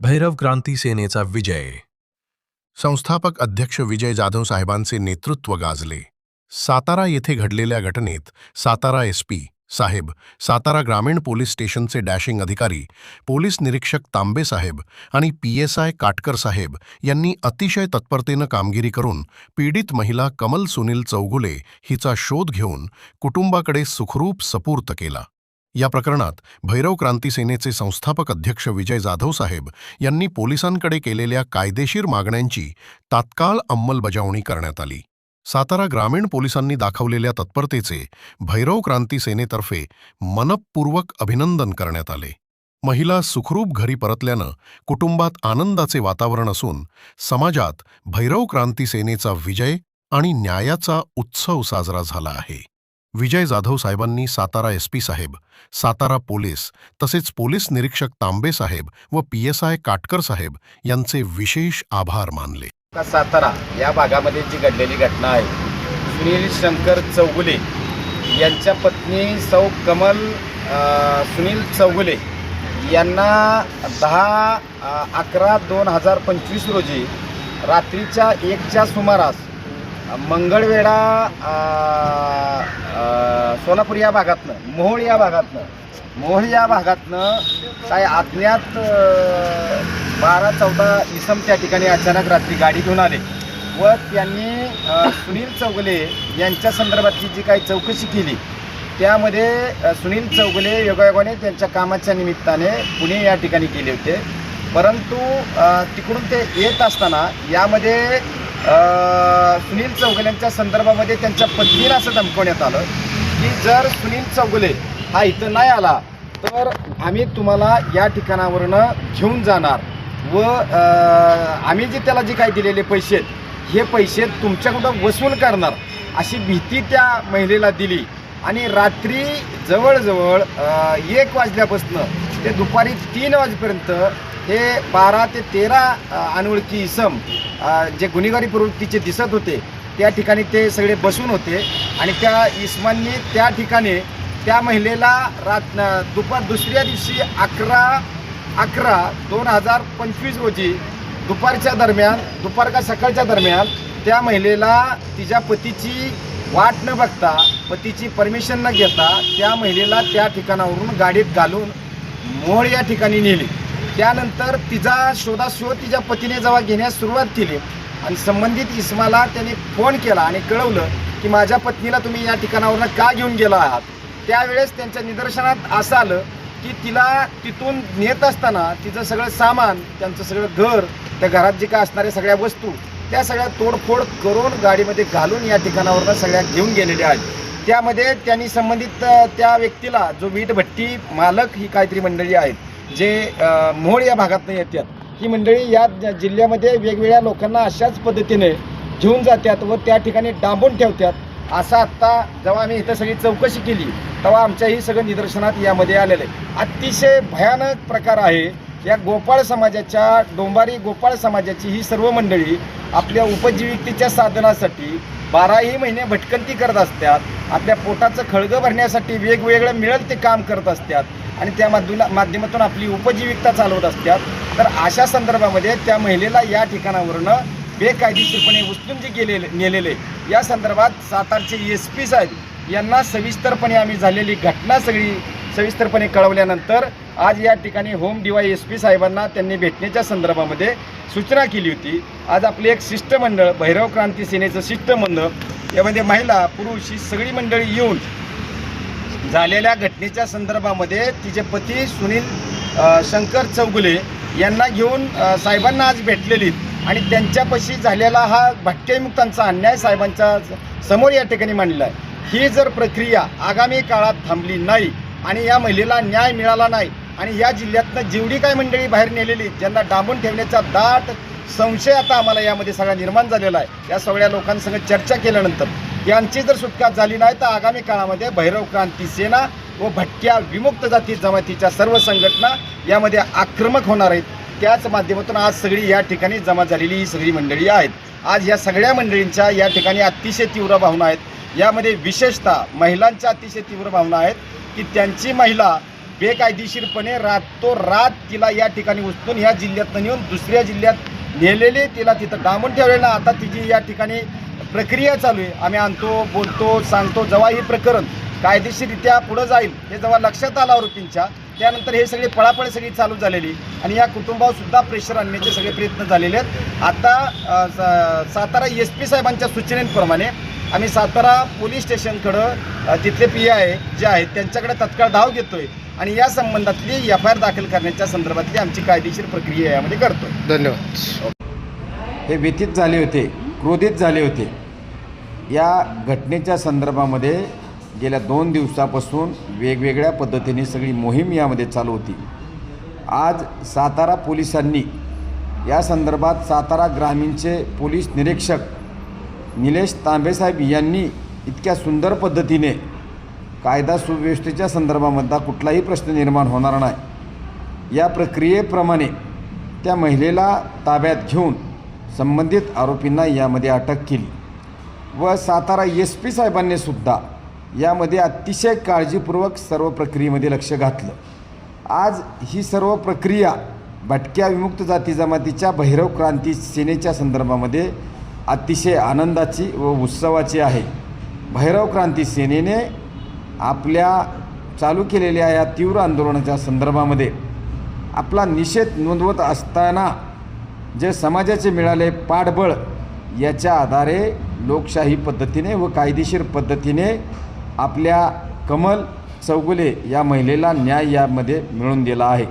भैरव क्रांती सेनेचा विजय. संस्थापक अध्यक्ष विजय जाधव साहेबांचे नेतृत्व गाजले. सातारा येथे घडलेल्या घटनेत सातारा एसपी साहेब सातारा ग्रामीण पोलीस स्टेशनचे डॅशिंग अधिकारी पोलीस निरीक्षक तांबे साहेब आणि पीएसआय काटकर साहेब यांनी अतिशय तत्परतेनं कामगिरी करून पीडित महिला कमल सुनील चौगुले हिचा शोध घेऊन कुटुंबाकडे सुखरूप सपूर्त केला. या प्रकरणात भैरव क्रांती सेनेचे संस्थापक अध्यक्ष विजय जाधव साहेब यांनी पोलिसांकडे केलेल्या कायदेशीर मागण्यांची तात्काळ अंमलबजावणी करण्यात आली. सातारा ग्रामीण पोलिसांनी दाखवलेल्या तत्परतेचे भैरव क्रांती सेनेतर्फे मनपूर्वक अभिनंदन करण्यात आले. महिला सुखरूप घरी परतल्यानं कुटुंबात आनंदाचे वातावरण असून समाजात भैरव क्रांती सेनेचा विजय आणि न्यायाचा उत्सव साजरा झाला आहे. विजय जाधव साहेबांनी सातारा एस पी साहेब सातारा पोलीस तसेच पोलीस निरीक्षक तांबे साहेब व पी एस आय काटकर साहेब यांचे विशेष आभार मानले. सातारा या भागामध्ये जी घडलेली घटना आहे सुनील शंकर चौगुले यांच्या पत्नी सौ कमल सुनील चौगुले यांना दहा अकरा दोन हजार पंचवीस रोजी रात्रीच्या एकच्या सुमारास मंगळवेढा सोलापूर या भागातनं मोहोळ या भागातनं मोहोळ या भागातनं काय अज्ञात बारा चौदा इसम त्या ठिकाणी अचानक रात्री गाडी घेऊन आले व त्यांनी सुनील चौगले यांच्या संदर्भातली जी काही चौकशी केली त्यामध्ये सुनील चौगले योगायोगाने त्यांच्या कामाच्या निमित्ताने पुणे या ठिकाणी गेले होते. परंतु तिकडून ते येत असताना यामध्ये सुनील सुनील चौगुलेंच्या संदर्भामध्ये त्यांच्या पत्नीला असं धमकवण्यात आलं की जर सुनील चौगुले हा इथं नाही आला तर आम्ही तुम्हाला या ठिकाणावरनं घेऊन जाणार व आम्ही जे त्याला जे काही दिलेले पैसे हे पैसे तुमच्याकडून वसूल करणार अशी भीती त्या महिलेला दिली. आणि रात्री जवळजवळ एक वाजल्यापासून ते दुपारी तीन वाजेपर्यंत हे बारा ते तेरा अनोळखी इसम जे गुन्हेगारी प्रवृत्तीचे दिसत होते त्या ठिकाणी ते सगळे बसून होते आणि त्या इसमांनी त्या ठिकाणी त्या महिलेला रात दुपार दुसऱ्या दिवशी अकरा अकरा दोन हजार पंचवीस रोजी दुपारच्या दरम्यान दुपार का सकाळच्या दरम्यान त्या महिलेला तिच्या पतीची वाट न बघता पतीची परमिशन न घेता त्या महिलेला त्या ठिकाणावरून गाडीत घालून मोहोळ या ठिकाणी नेली. त्यानंतर तिचा शोधाशोध तिच्या पतीने जेव्हा घेण्यास सुरुवात केली आणि संबंधित इस्माला त्याने फोन केला आणि कळवलं की माझ्या पत्नीला तुम्ही या ठिकाणावरनं का घेऊन गेला आहात? त्यावेळेस त्यांच्या निदर्शनात असं आलं की तिला तिथून नेत असताना तिचं सगळं सामान त्यांचं सगळं घर त्या घरात जे काय असणाऱ्या सगळ्या वस्तू त्या सगळ्या तोडफोड करून गाडीमध्ये घालून या ठिकाणावरनं सगळ्या घेऊन गेलेल्या आहेत. त्यामध्ये त्यांनी संबंधित त्या व्यक्तीला जो वीट भट्टी मालक ही काहीतरी मंडळी आहेत जे मोड मोहोळ या भागातनं येतात. ही मंडळी या जिल्ह्यामध्ये वेगवेगळ्या लोकांना अशाच पद्धतीने घेऊन जातात व त्या ठिकाणी डांबून ठेवतात. असं आत्ता जेव्हा आम्ही इथं सगळी चौकशी केली तेव्हा आमच्याही सगळं निदर्शनात यामध्ये आलेलं आहे. अतिशय भयानक प्रकार आहे. या गोपाळ समाजाच्या डोंबारी गोपाळ समाजाची ही सर्व मंडळी आपल्या उपजीविकेच्या साधनासाठी बाराही महिने भटकंती करत असतात. आपल्या पोटाचं खळगं भरण्यासाठी वेगवेगळं मिळेल ते काम करत असतात. आणि त्या माध्यमा माध्यमातून आपली उपजीविकता चालवत असतात. तर अशा संदर्भामध्ये त्या महिलेला या ठिकाणावरनं बेकायदेशीरपणे उचलून जे गेलेले नेलेले. या संदर्भात सातारचे एस पी साहेब यांना सविस्तरपणे आम्ही झालेली घटना सगळी सविस्तरपणे कळवल्यानंतर आज या ठिकाणी होम डीवाय एस पी साहेबांना त्यांनी भेटण्याच्या संदर्भामध्ये सूचना केली होती. आज आपले एक शिष्टमंडळ भैरव क्रांती सेनेचं शिष्टमंडळ यामध्ये महिला पुरुष ही सगळी मंडळी येऊन झालेल्या घटनेच्या संदर्भामध्ये तिचे पती सुनील शंकर चौगुले यांना घेऊन साहेबांना आज भेटलेली आणि त्यांच्यापाशी झालेला हा भटक्यामुक्तांचा अन्याय साहेबांच्या समोर या ठिकाणी मांडलेला आहे ही जर प्रक्रिया आगामी काळात थांबली नाही आणि या महिलेला न्याय मिळाला नाही आणि या जिल्ह्यातनं जेवढी काय मंडळी बाहेर नेलेली ज्यांना डांबून ठेवण्याचा दाट संशय आता आम्हाला यामध्ये सगळा निर्माण झालेला आहे. या सगळ्या लोकांसंग चर्चा केल्यानंतर यांची जर सुटका झाली नाही तर आगामी काळामध्ये भैरव क्रांती सेना व भटक्या विमुक्त जाती जमातीच्या सर्व संघटना यामध्ये आक्रमक होणार आहेत. त्याच माध्यमातून आज सगळी या ठिकाणी जमा झालेली ही सगळी मंडळी आहेत. आज या सगळ्या मंडळींच्या या ठिकाणी अतिशय तीव्र भावना आहेत. यामध्ये विशेषतः महिलांच्या अतिशय तीव्र भावना आहेत की त्यांची महिला बेकायदेशीरपणे रातोरात तिला या ठिकाणी उचलून ह्या जिल्ह्यातनं नेऊन दुसऱ्या जिल्ह्यात नेलेले तिला तिथं डांबून ठेवलेलं. आता तिची या ठिकाणी प्रक्रिया चालू आहे. आम्ही आणतो बोलतो सांगतो जेव्हा ही प्रकरण कायदेशीररित्या पुढं जाईल हे जेव्हा लक्षात आलं आरोपींच्या त्यानंतर हे सगळे पळापळ सगळी चालू झालेली आणि या कुटुंबावर सुद्धा प्रेशर आणण्याचे सगळे प्रयत्न झालेले आहेत. आता सातारा एस पी साहेबांच्या सूचनेप्रमाणे आम्ही सातारा पोलीस स्टेशनकडं तिथले पी आय जे आहेत त्यांच्याकडे तत्काळ धाव घेतोय आणि या संबंधातली एफ आय आर दाखल करण्याच्या संदर्भातली आमची कायदेशीर प्रक्रिया यामध्ये करतोय. धन्यवाद. हे व्यथित झाले होते क्रोधित झाले होते. या घटनेच्या संदर्भामध्ये गेल्या दोन दिवसापासून वेगवेगळ्या पद्धतीने सगळी मोहीम यामध्ये चालू होती. आज सातारा पोलिसांनी या संदर्भात सातारा ग्रामीणचे पोलीस निरीक्षक निलेश तांबेसाहेब यांनी इतक्या सुंदर पद्धतीने कायदा सुव्यवस्थेच्या संदर्भामधला कुठलाही प्रश्न निर्माण होणार नाही. या प्रक्रियेप्रमाणे त्या महिलेला ताब्यात घेऊन संबंधित आरोपींना यामध्ये अटक केली. व सातारा एस पी साहेबांनी सुद्धा यामध्ये अतिशय काळजीपूर्वक सर्व प्रक्रियेमध्ये लक्ष घातलं. आज ही सर्व प्रक्रिया भटक्या विमुक्त जाती जमातीच्या भैरव क्रांती सेनेच्या संदर्भामध्ये अतिशय आनंदाची व उत्सवाची आहे. भैरव क्रांती सेनेने आपल्या चालू केलेल्या या तीव्र आंदोलनाच्या संदर्भामध्ये आपला निषेध नोंदवत असताना जे समाजाचे मिळाले पाठबळ याच्या आधारे लोकशाही पद्धतीने व कायदेशीर पद्धतीने आपल्या कमल चौगुले या महिलेला न्याय यामध्ये मिळून दिला आहे.